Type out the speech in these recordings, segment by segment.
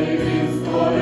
і він.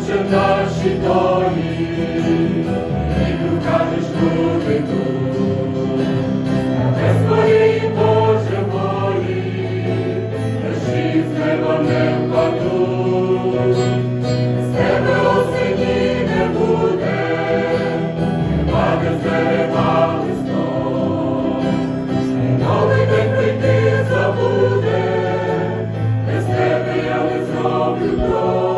Отче в нашій долі, і кажеш люди тут, де свої Боже волі, лежить з неба не впаду, з тебе осені не буде, нема без дерева листом, новий день забуде, без тебе я не зроблю.